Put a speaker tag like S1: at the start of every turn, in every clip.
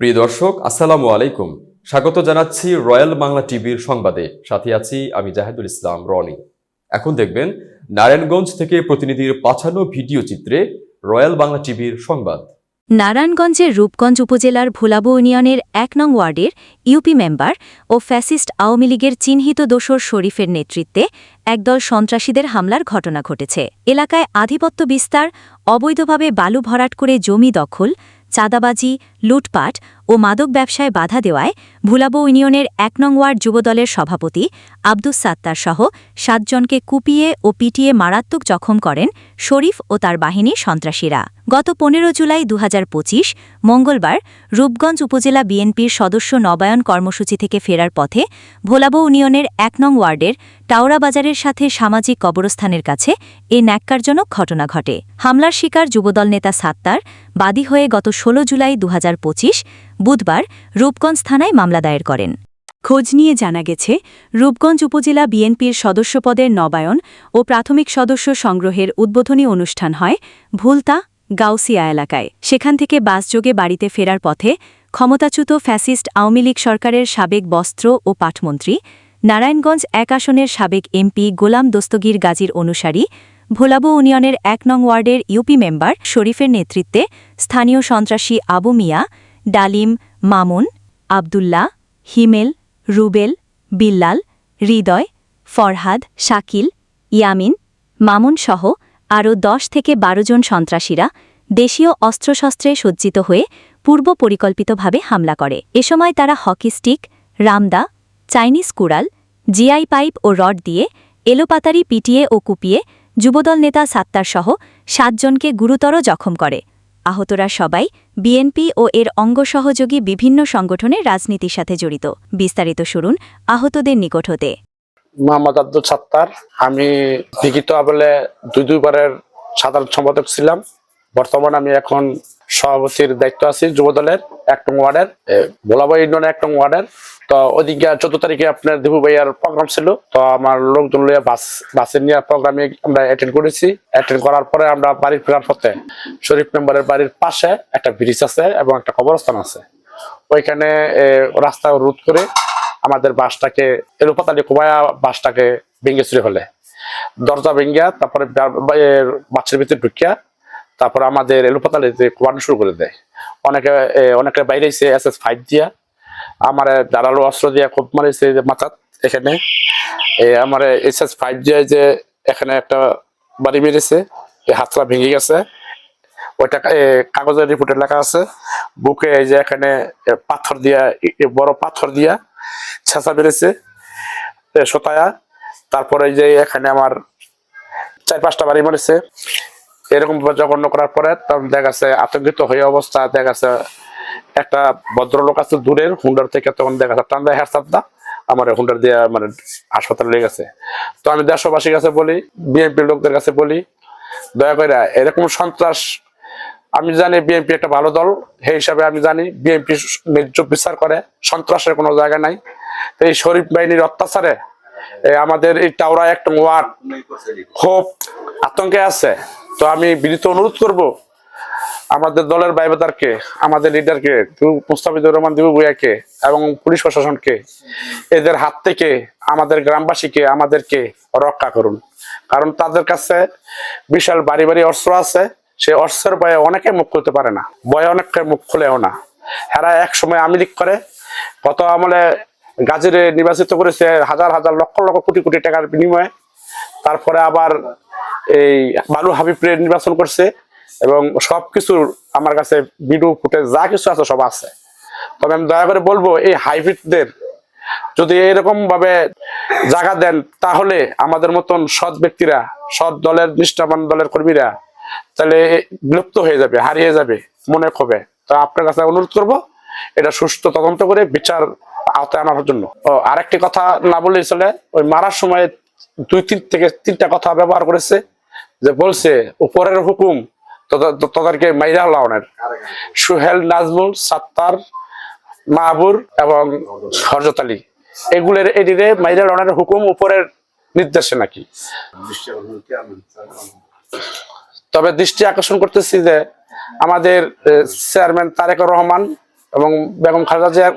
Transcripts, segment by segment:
S1: প্রিয় দর্শক, আসসালামু আলাইকুম। স্বাগত জানাচ্ছি রয়্যাল বাংলা টিভির সংবাদে। সাথে আছি আমি জাহেদুল ইসলাম, রনি। এখন দেখবেন, নারায়ণগঞ্জ থেকে প্রতিনিধির পাঠানো ভিডিও চিত্রে রয়্যাল বাংলা টিভির সংবাদ।
S2: নারায়ণগঞ্জের রূপগঞ্জ উপজেলার ভোলাবো ইউনিয়নের এক নং ওয়ার্ডের ইউপি মেম্বার ও ফ্যাসিস্ট আওয়ামী লীগের চিহ্নিত দোসর শরীফের নেতৃত্বে একদল সন্ত্রাসীদের হামলার ঘটনা ঘটেছে। এলাকায় আধিপত্য বিস্তার, অবৈধভাবে বালু ভরাট করে জমি দখল, চাঁদাবাজি লুটপাট ও মাদক ব্যবসায় বাধা দেওয়ায় ভুলাবো ইউনিয়নের এক নং ওয়ার্ড যুবদলের সভাপতি আব্দুস সাত্তার সহ সাতজনকে কুপিয়ে ও পিটিয়ে মারাত্মক জখম করেন শরীফ ও তার বাহিনী সন্ত্রাসীরা। গত পনেরো জুলাই দু হাজার পঁচিশ মঙ্গলবার রূপগঞ্জ উপজেলা বিএনপির সদস্য নবায়ন কর্মসূচি থেকে ফেরার পথে ভোলাবো ইউনিয়নের এক নং ওয়ার্ডের টাওরা বাজারের সাথে সামাজিক কবরস্থানের কাছে এ ন্যাক্কারজনক ঘটনা ঘটে। হামলার শিকার যুবদল নেতা সাত্তার বাদী হয়ে গত ১৬ জুলাই দু হাজার বুধবার রূপগঞ্জ থানায় মামলা দায়ের করেন। খোঁজ নিয়ে জানা গেছে, রূপগঞ্জ উপজেলা বিএনপির সদস্যপদের নবায়ন ও প্রাথমিক সদস্য সংগ্রহের উদ্বোধনী অনুষ্ঠান হয় ভুলতা, গাউসিয়া এলাকায়। সেখান থেকে বাসযোগে বাড়িতে ফেরার পথে ক্ষমতাচ্যুত ফ্যাসিস্ট আওয়ামী লীগ সরকারের সাবেক বস্ত্র ও পাটমন্ত্রী, নারায়ণগঞ্জ এক আসনের সাবেক এমপি গোলাম দস্তগীর গাজীর অনুসারী ভোলাবো ইউনিয়নের এক নং ওয়ার্ডের ইউপি মেম্বার শরীফের নেতৃত্বে স্থানীয় সন্ত্রাসী আবু মিয়া, ডালিম, মামুন, আবদুল্লাহ, হিমেল, রুবেল, বিল্লাল, হৃদয়, ফরহাদ, শাকিল, ইয়ামিন, মামুন সহ আরও দশ থেকে বারো জন সন্ত্রাসীরা দেশীয় অস্ত্রশস্ত্রে সজ্জিত হয়ে পূর্ব পরিকল্পিতভাবে হামলা করে। এ সময় তারা হকি স্টিক, রামদা, চাইনিজ কুড়াল, জিআই পাইপ ও রড দিয়ে এলোপাতারি পিটিয়ে ও কুপিয়ে যুবদল নেতা সাত্তার সহ সাতজনকে গুরুতর জখম করে। আহতরা সবাই বিএনপি ও এর অঙ্গ সহযোগী বিভিন্ন সংগঠনের রাজনীতির সাথে জড়িত। বিস্তারিত শুনুন আহতদের নিকট হতে।
S3: মোহাম্মদ আব্দুল সাত্তার, আমি বিগত আবলে দুই দুইবারের সাধারণ সম্পাদক ছিলাম। বর্তমানে আমি এখন সভাপতির দায়িত্ব আছি যুব দলের এক নং ওয়ার্ডের ভোলাবাই ইউনিয়নের এক নং ওয়ার্ডের। তো ওদিকে চোদ্দ তারিখে আপনার দিবু ভাইয়ার প্রোগ্রাম ছিল, তো আমার লোকজন লইয়া বাস, বাসে নিয়ে প্রোগ্রামে আমরা অ্যাটেন্ড করেছি। অ্যাটেন্ড করার পরে আমরা বাড়ির ফেরার পথে শরীফ মেম্বারের বাড়ির পাশে একটা ব্রিজ আছে এবং একটা কবরস্থান আছে। ওইখানে রাস্তা রোধ করে আমাদের বাসটাকে, এলোপাতালি কুমায়া বাসটাকে ভেঙে চুরি হলে। দরজা ভেঙ্গিয়া তারপরে বাচ্চার ভিতরে ঢুকিয়া তারপরে আমাদের এলোপাতালিতে কোয়ানো শুরু করে দেয়, অনেকে অনেকে বাইরে এসে এস এস ফাইভ দিয়া, আমার দাঁড়াল অস্ত্র দিয়া খুব মারিছে যে মাথাত এখানে। আমার এস এস ফাইভ দিয়ে যে, এখানে একটা বাড়ি মেরেছে হাতটা ভেঙে গেছে। ওইটা কাগজের রিপোর্টে লেখা আছে, বুকে এই যে এখানে পাথর দিয়া বড় পাথর দিয়া ছেঁচা বেড়েছে সোতায়া। তারপরে যে এখানে আমার চার পাঁচটা বাড়ি মরেছে। এরকম জঘন্য করার পরে তখন দেখা যাচ্ছে আতঙ্কিত হয়ে অবস্থা দেখা যাচ্ছে একটা ভদ্রলোক আছে দূরের, হুন্ডার থেকে তখন দেখা যাচ্ছে টান্দা হেরসাদা আমার হুন্ডার দিয়ে মানে হাসপাতালে লেগে গেছে। তো আমি দেশবাসীর কাছে বলি, বিএনপি লোকদের কাছে বলি, দয়া করে এরকম সন্ত্রাস, আমি জানি বিএনপি একটা ভালো দল, সেই হিসাবে আমি জানি বিএনপি ন্যায্য বিচার করে, সন্ত্রাসের কোনো জায়গা নাই। এই শরীফ বাহিনীর অত্যাচারে আমাদের এই টাওরা একটা ওয়ার্ড খুব আতঙ্কে আছে। তো আমি বিনীত অনুরোধ করব, আমাদের দলের বাইবেদারকে, আমাদের লিডারকে মুস্তাফিজুর রহমান দিবু এবং পুলিশ প্রশাসনকে, এদের হাত থেকে আমাদের গ্রামবাসীকে, আমাদেরকে রক্ষা করুন। কারণ তাদের কাছে বিশাল বাড়ি বাড়ি অস্ত্র আছে, সে অস্ত্রের ভয়ে অনেকে মুখ খুলতে পারে না, ভয়ে অনেককে মুখ খুলেও না। হেরা এক সময় আমি লিখ করে কত আমলে গাজীরে নির্বাচিত করেছে হাজার হাজার লক্ষ লক্ষ কোটি কোটি টাকার বিনিময়ে, তারপরে আবার এই বালু হাবিবরে নির্বাচন করছে এবং সবকিছুর আমার কাছে ভিডিও ফুটেজ যা কিছু আছে সব আছে। তবে আমি দয়া করে বলব, এই হাইব্রিডদের যদি এরকম ভাবে জায়গা দেন, তাহলে আমাদের মতন সৎ ব্যক্তিরা, সৎ দলের, নিষ্ঠাবান দলের কর্মীরা তাহলে বিলুপ্ত হয়ে যাবে, হারিয়ে যাবে, মনে ক্ষোভে। তো আপনার কাছে অনুরোধ করব, এটা সুষ্ঠু তদন্ত করে বিচার আওতায় আনার জন্য। ও, আরেকটি কথা না বললেই চলে, ওই মারার সময় দুই তিন থেকে তিনটা কথা ব্যবহার করেছে। যে বলছে, উপরের হুকুম তোদের- তোদেরকে মাইরা লাউনের সুহেল নাজমুল, সাত্তার, মাহবুর এবং হরজত আলী। এগুলোর এদিকে মাইরা লাউনের হুকুম উপরের নির্দেশে নাকি? তবে দৃষ্টি আকর্ষণ করতেছি যে আমাদের চেয়ারম্যান তারেক রহমান এবং বেগম খালেদা জিয়া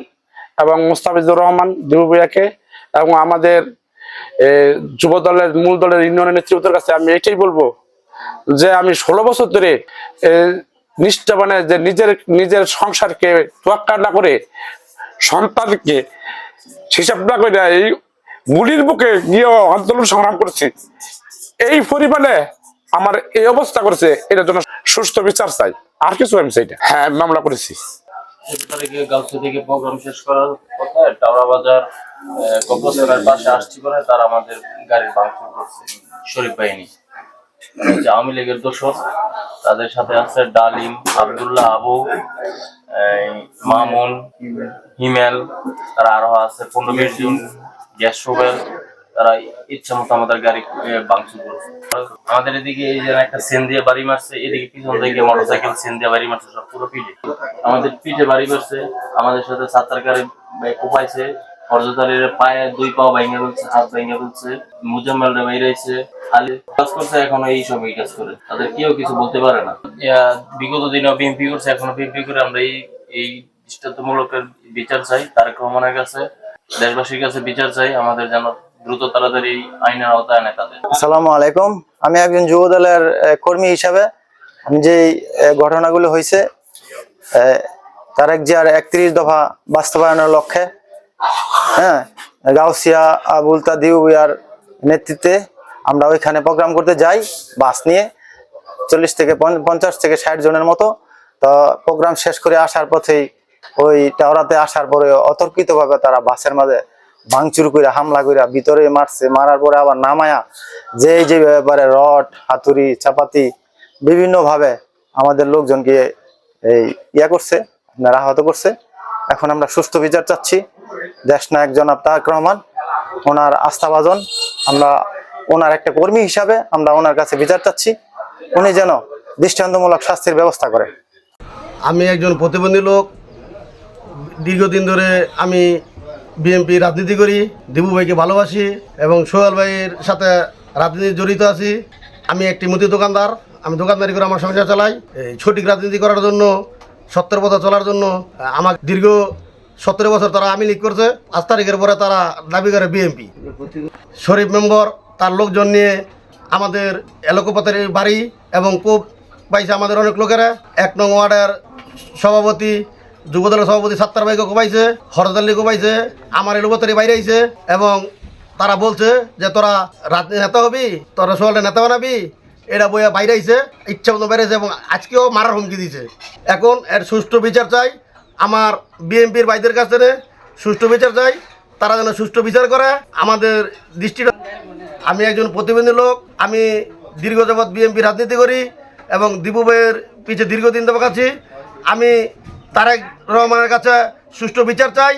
S3: এবং মুস্তাফিজুর রহমান দিবু ভূঁইয়াকে এবং আমাদের যুব দলের মূল দলের ইউনিয়নের নেতৃত্বের কাছে আমি এটাই বলব যে আমি ষোলো বছর ধরে নিষ্ঠা মানে যে নিজের নিজের সংসারকে তোয়াক্কা না করে সন্তানকে হিসাব না করে এই গুলির বুকে গিয়ে আন্দোলন সংগ্রাম করছি, এই পরিমাণে আমার এই অবস্থা করেছে, এটার জন্য সুস্থ বিচার চাই। আর কিছু আমি চাই হ্যাঁ মামলা করেছি।
S4: চোদ্দ তারিখে গাউসি থেকে প্রোগ্রাম শেষ করার পথে টাওরা বাজার কক্সবাজারের পাশে আসছি করে তারা আমাদের গাড়ির ভাঙচুর করছে। শরীফ বাহিনী। আওয়ামী লীগের দোষর, তাদের সাথে আছে ডালিম, আব্দুল্লাহ আবু মামুন, হিমেল, তারা আরও আছে, পনেরো বিশ জন গ্যাস রুবেল তারা ইচ্ছা মতো আমাদের গাড়ি ভাঙচুর করছে। আমাদের এদিকে এই যে একটা সেন দিয়ে বাড়ি মারছে, এদিকে পিছন থেকে মোটরসাইকেল সেন দিয়ে বাড়ি মারছে, সব পুরো পিঠে। আমাদের পিঠে বাড়ি মারছে, আমাদের সাথে সাত্তার গাড়ি কোপাইছে হরজতারির পায়ে দুই পা ভেঙে ফেলছে, হাত ভেঙে ফেলছে মুজাম্মেলটা বেরিয়েছে কাজ করছে, এখন এই কাজ করে। তাদের কেউ কিছু বলতে পারে না। বিগত করছে, এখনও করে আমরা এই এই বিচার চাই দেশবাসীর কাছে বিচার চাই, আমাদের যেন দ্রুত তাড়াতাড়ি আইনের আওতায় আনে তাদের।
S5: আসসালামু আলাইকুম। আমি একজন যুব দলের কর্মী হিসাবে আমি যে ঘটনাগুলো হয়েছে আহ, তারেক জিয়ার একত্রিশ দফা বাস্তবায়নের লক্ষ্যে হ্যাঁ গাউসিয়া আবুলতা দিউবিয়ার নেতৃত্বে আমরা ওইখানে প্রোগ্রাম করতে যাই বাস নিয়ে চল্লিশ থেকে পঞ্চাশ থেকে ষাট জনের মতো। তো প্রোগ্রাম শেষ করে আসার পথেই ওই টাওরাতে আসার পরে অতর্কিতভাবে তারা বাসের মাঝে ভাঙচুর করে হামলা করে ভিতরে মারছে, মারার পরে আবার নামায়া যে যে ব্যাপারে রড, হাতুড়ি, চাপাতি বিভিন্নভাবে আমাদের লোকজনকে এই ইয়া করছে, আপনার আহত করছে। এখন আমরা সুস্থ বিচার চাচ্ছি। দেশ নায়ক জনাব তারেক রহমান, ওনার আস্থাভাজন। আমরা ওনার একটা কর্মী হিসাবে আমরা ওনার কাছে বিচার চাচ্ছি। উনি যেন দৃষ্টান্তমূলক শাস্তির ব্যবস্থা করে।
S6: আমি একজন প্রতিবন্ধী লোক। দীর্ঘদিন ধরে আমি বিএনপি রাজনীতি করি, দিবু ভাইকে ভালোবাসি এবং সোহেল ভাইয়ের সাথে রাজনীতি জড়িত আছি। আমি একটি মুদি দোকানদার, আমি দোকানদারি করে আমার সংসার চালাই। এই সঠিক রাজনীতি করার জন্য সত্তর পথে চলার জন্য আমার দীর্ঘ সতেরো বছর তারা আমি লিগ করছে। আজ তারিখের পরে তারা দাবি করে বিএনপি। শরীফ মেম্বর, তার লোকজন নিয়ে আমাদের এলাকোপাতের বাড়ি এবং কোপ পাইছে আমাদের অনেক লোকেরা। এক নং ওয়ার্ডের সভাপতি যুবদলের সভাপতি সাত্তার ভাইকে কোপাইছে হরদাল্লি কোপাইছে, আমার এলোবতারি বাইরে আইছে এবং তারা বলছে যে তোরা রাজনীতি নেতা হবি, তোরা সোয়ালে নেতা বানাবি, এটা বইয়া বাইরে আইছে, ইচ্ছা মতো বেড়েছে এবং আজকেও মারার হুমকি দিছে। এখন এর সুষ্ঠু বিচার চাই, আমার বিএনপির ভাইদের কাছ থেকে সুষ্ঠু বিচার চাই, তারা যেন সুষ্ঠু বিচার করে, আমাদের দৃষ্টিটা আমি একজন প্রতিবন্ধী লোক, আমি দীর্ঘ যাবৎ বিএনপি রাজনীতি করি এবং দীপু ভাইয়ের পিছিয়ে দীর্ঘদিন দেবো আছি। আমি তারেক রহমানের কাছে সুষ্ঠু বিচার চাই।